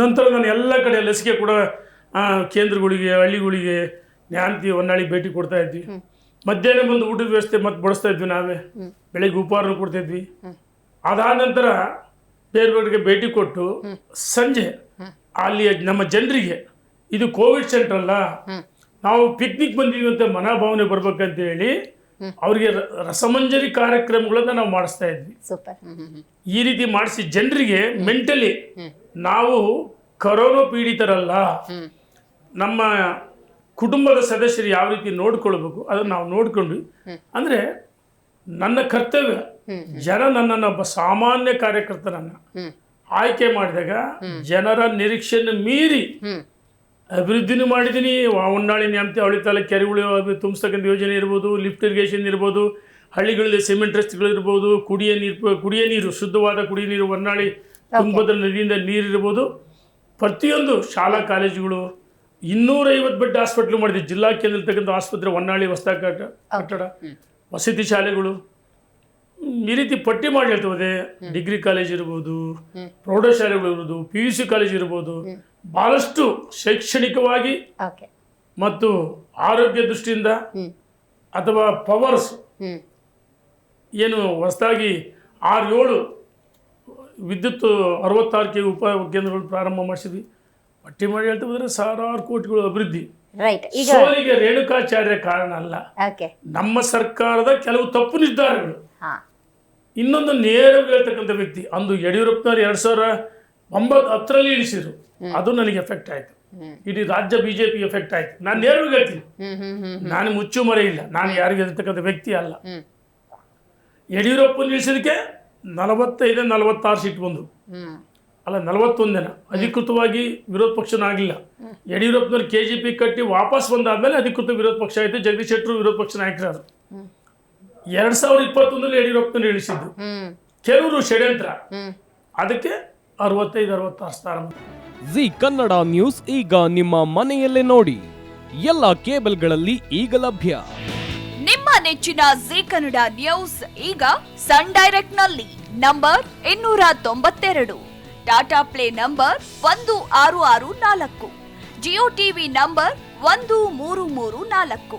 ನಂತರ ನಾನು ಎಲ್ಲ ಕಡೆ ಲಸಿಕೆ ಕೂಡ ಕೇಂದ್ರಗಳಿಗೆ ಹಳ್ಳಿಗಳಿಗೆ ನ್ಯಾಂತಿ ಹೊನ್ನಾಳಿ ಭೇಟಿ ಕೊಡ್ತಾ ಇದ್ವಿ. ಮಧ್ಯಾಹ್ನ ಬಂದು ಊಟದ ವ್ಯವಸ್ಥೆ ಮತ್ತೆ ಬಡಿಸ್ತಾ ಇದ್ವಿ ನಾವೇ. ಬೆಳಗ್ಗೆ ಉಪಹಾರ ಕೊಡ್ತಾ ಇದ್ವಿ. ಅದಾದ ನಂತರ ಬೇರೆ ಬೇರೆಗೆ ಭೇಟಿ ಕೊಟ್ಟು ಸಂಜೆ ಅಲ್ಲಿ ನಮ್ಮ ಜನರಿಗೆ ಇದು ಕೋವಿಡ್ ಸೆಂಟರ್ ಅಲ್ಲ ನಾವು ಪಿಕ್ನಿಕ್ ಬಂದಿದ್ವಿ ಅಂತ ಮನೋಭಾವನೆ ಬರ್ಬೇಕಂತ ಹೇಳಿ ಅವರಿಗೆ ರಸಮಂಜರಿ ಕಾರ್ಯಕ್ರಮಗಳನ್ನ ನಾವು ಮಾಡಿಸ್ತಾ ಇದ್ವಿ. ಈ ರೀತಿ ಮಾಡಿಸಿ ಜನರಿಗೆ ಮೆಂಟಲಿ ನಾವು ಕರೋನಾ ಪೀಡಿತರಲ್ಲ ನಮ್ಮ ಕುಟುಂಬದ ಸದಸ್ಯರು ಯಾವ ರೀತಿ ನೋಡ್ಕೊಳ್ಬೇಕು ಅದನ್ನ ನಾವು ನೋಡ್ಕೊಂಡ್ವಿ. ಅಂದ್ರೆ ನನ್ನ ಕರ್ತವ್ಯ ಜನ ನನ್ನನ್ನು ಒಬ್ಬ ಸಾಮಾನ್ಯ ಕಾರ್ಯಕರ್ತನನ್ನ ಆಯ್ಕೆ ಮಾಡಿದಾಗ ಜನರ ನಿರೀಕ್ಷೆಯನ್ನು ಮೀರಿ ಅಭಿವೃದ್ಧಿನೂ ಮಾಡಿದ್ದೀನಿ. ಹೊನ್ನಾಳಿ ನ್ಯಾಮತಿ ಅವಳಿ ತಾಲೂಕು ಕೆರೆಗಳು ತುಂಬಿಸ್ತಕ್ಕಂಥ ಯೋಜನೆ ಇರ್ಬೋದು ಲಿಫ್ಟ್ ಇರಿಗೇಷನ್ ಇರ್ಬೋದು ಹಳ್ಳಿಗಳಲ್ಲಿ ಸಿಮೆಂಟ್ ರಸ್ತೆಗಳಿರ್ಬೋದು ಕುಡಿಯ ನೀರು ಕುಡಿಯ ನೀರು ಶುದ್ಧವಾದ ಕುಡಿಯ ನೀರು ಹೊನ್ನಾಳಿ ತುಂಗಭದ್ರ ನದಿಯಿಂದ ನೀರು ಇರ್ಬೋದು. ಪ್ರತಿಯೊಂದು ಶಾಲಾ ಕಾಲೇಜುಗಳು ಇನ್ನೂರೈವತ್ತು ಬೆಡ್ ಹಾಸ್ಪಿಟ್ಲ್ ಮಾಡಿದೆ. ಜಿಲ್ಲಾ ಕೇಂದ್ರ ಇರ್ತಕ್ಕಂಥ ಆಸ್ಪತ್ರೆ ಹೊನ್ನಾಳಿ ಹೊಸ ಕಟ್ಟ ಕಟ್ಟಡ. ವಸತಿ ಶಾಲೆಗಳು ಈ ರೀತಿ ಪಟ್ಟಿ ಮಾಡಿ ಹೇಳ್ತದೆ ಡಿಗ್ರಿ ಕಾಲೇಜ್ ಇರ್ಬೋದು ಪ್ರೌಢಶಾಲೆಗಳಿರ್ಬೋದು ಪಿ ಯು ಸಿ ಕಾಲೇಜ್ ಇರ್ಬೋದು ಬಹಳಷ್ಟು ಶೈಕ್ಷಣಿಕವಾಗಿ ಮತ್ತು ಆರೋಗ್ಯ ದೃಷ್ಟಿಯಿಂದ ಅಥವಾ ಪವರ್ಸ್ ಏನು ಹೊಸದಾಗಿ ಆರು ಏಳು ವಿದ್ಯುತ್ ಅರವತ್ತಾರು ಕೆ ಉಪ ಕೇಂದ್ರಗಳು ಪ್ರಾರಂಭ ಮಾಡಿಸಿದ್ವಿ. ಪಟ್ಟಿ ಮಾಡಿ ಹೇಳ್ತಾ ಹೋದ್ರೆ ಸಾವಿರಾರು ಕೋಟಿಗಳು ಅಭಿವೃದ್ಧಿ. ಸೋಲಿಗೆ ರೇಣುಕಾಚಾರ್ಯ ಕಾರಣ ಅಲ್ಲ. ನಮ್ಮ ಸರ್ಕಾರದ ಕೆಲವು ತಪ್ಪು ನಿರ್ಧಾರಗಳು. ಇನ್ನೊಂದು ನೇರವಾಗಿ ಹೇಳ್ತಕ್ಕಂಥ ವ್ಯಕ್ತಿ ಅಂದು ಯಡಿಯೂರಪ್ಪನವ್ರು ಎರಡು ಸಾವಿರ ಒಂಬತ್ತು ಹತ್ತರಲ್ಲಿ ಇಳಿಸಿದ್ರು. ಅದು ನನಗೆ ಎಫೆಕ್ಟ್ ಆಯಿತು. ಇಡೀ ರಾಜ್ಯ ಬಿಜೆಪಿ ಎಫೆಕ್ಟ್ ಆಯ್ತು. ನಾನು ನೇರವಾಗಿ ಹೇಳ್ತೀನಿ. ನಾನು ಮುಚ್ಚು ಮರೆ ಇಲ್ಲ. ನಾನು ಯಾರಿಗೆ ಇರ್ತಕ್ಕಂಥ ವ್ಯಕ್ತಿ ಅಲ್ಲ. ಯಡಿಯೂರಪ್ಪನ ಇಳಿಸಿದಕ್ಕೆ ನಲವತ್ತೈದು ನಲವತ್ತಾರು ಸೀಟ್ ಬಂದು. ಅಲ್ಲ ನಲವತ್ತೊಂದಿನ? ಅಧಿಕೃತವಾಗಿ ವಿರೋಧ ಪಕ್ಷನೂ ಆಗಲಿಲ್ಲ ಯಡಿಯೂರಪ್ಪನವ್ರು ಕೆ ಜಿ ಪಿ ಕಟ್ಟಿ ವಾಪಸ್ ಬಂದಾದ್ಮೇಲೆ ಅಧಿಕೃತ ವಿರೋಧ ಪಕ್ಷ ಆಯಿತು. ಜಗದೀಶ್ ಶೆಟ್ಟರು ವಿರೋಧ ಪಕ್ಷ ನಾಯಕರಾದ್ರು. ಎರಡು ಸಾವಿರದ ಇಪ್ಪತ್ತೊಂದರಲ್ಲಿ ಯಡಿಯೂರಪ್ಪನ ಇಳಿಸಿದ್ರು ಕೆಲವರು ಷಡ್ಯಂತ್ರ. ಅದಕ್ಕೆ ಅರವತ್ತೈದು ಅರವತ್ತಾರು ಸ್ಥಾನ. ಜಿ ಕನ್ನಡ ನ್ಯೂಸ್ ಈಗ ನಿಮ್ಮ ಮನೆಯಲ್ಲೇ ನೋಡಿ. ಎಲ್ಲ ಕೇಬಲ್ಗಳಲ್ಲಿ ಈಗ ಲಭ್ಯ. ನಿಮ್ಮ ನೆಚ್ಚಿನ ಜಿ ಕನ್ನಡ ನ್ಯೂಸ್ ಈಗ ಸನ್ ಡೈರೆಕ್ಟ್ನಲ್ಲಿ ನಂಬರ್ ಇನ್ನೂರ ತೊಂಬತ್ತೆರಡು ಟಾಟಾ ಪ್ಲೇ ನಂಬರ್ ಒಂದು ಆರು ಆರು ನಾಲ್ಕು. ಜಿಯೋ ಟಿವಿ ನಂಬರ್ ಒಂದು ಮೂರು ಮೂರು ನಾಲ್ಕು.